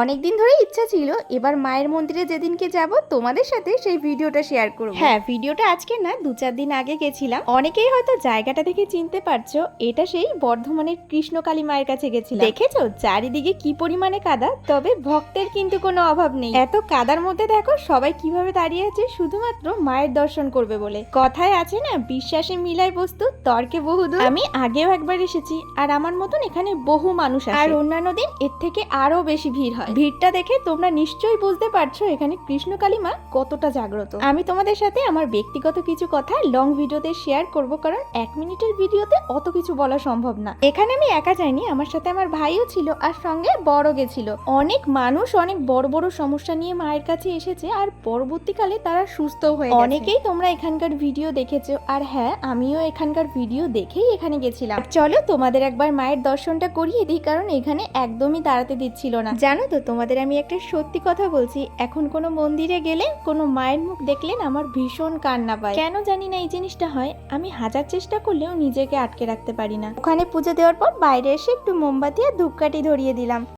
অনেকদিন ধরে ইচ্ছা ছিল এবার মায়ের মন্দিরে যেদিনকে যাব তোমাদের সাথে সেই ভিডিওটা শেয়ার করব। হ্যাঁ ভিডিওটা আজকে না দু চার দিন আগে গেছিলাম। অনেকেই হয়তো জায়গাটা দেখে চিনতে পারছ এটা সেই বর্ধমানের কৃষ্ণকালী মায়ের কাছে গেছিলাম। দেখেছ? চারিদিকে কি পরিমাণে কাদা তবে ভক্তের কিন্তু কোনো অভাব নেই। এত কাদার মধ্যে দেখো সবাই কীভাবে দাঁড়িয়ে আছে শুধুমাত্র মায়ের দর্শন করবে বলে। কথায় আছে না বিশ্বাসে মিলাই বস্তু তর্কে বহুদূর। আমি আগেও একবার এসেছি আর আমার মতন এখানে বহু মানুষ আর অন্যান্য দিন এর থেকে আরও বেশি ভিড় হয়। ভিড়টা দেখে তোমরা নিশ্চয়ই বুঝতে পারছ এখানে কৃষ্ণকালী মা কতটা জাগ্রত। আমি তোমাদের সাথে আমার ব্যক্তিগত কিছু কথা লং ভিডিওতে শেয়ার করব কারণ এক মিনিটের ভিডিওতে অত কিছু বলা সম্ভব না। এখানে আমি একা যাইনি, আমার সাথে আমার ভাইও ছিল আর সঙ্গে বড় গেছিল অনেক মানুষ অনেক বড় বড় সমস্যা নিয়ে মায়ের কাছে এসেছে আর পরবর্তীকালে তারা সুস্থ হয়ে অনেকেই তোমরা এখানকার ভিডিও দেখেছ আর হ্যাঁ আমিও এখানকার ভিডিও দেখেই এখানে গেছিলাম। চলো তোমাদের একবার মায়ের দর্শনটা করিয়ে দিই, কারণ এখানে একদমই দাঁড়াতে দিচ্ছিল না। জানো তো তোমাদের আমি একটা সত্যি কথা বলছি। এখন কোনো মন্দিরে গেলে কোনো মায়ের মুখ দেখলেন আমার ভীষণ কান্না পায়। কেন জানি না এই জিনিসটা হয়, আমি হাজার চেষ্টা করলেও নিজেকে আটকে রাখতে পারি না। ওখানে পুজো দেওয়ার পর বাইরে এসে একটু মোমবাতি আর ধূপকাঠি ধরিয়ে দিলাম।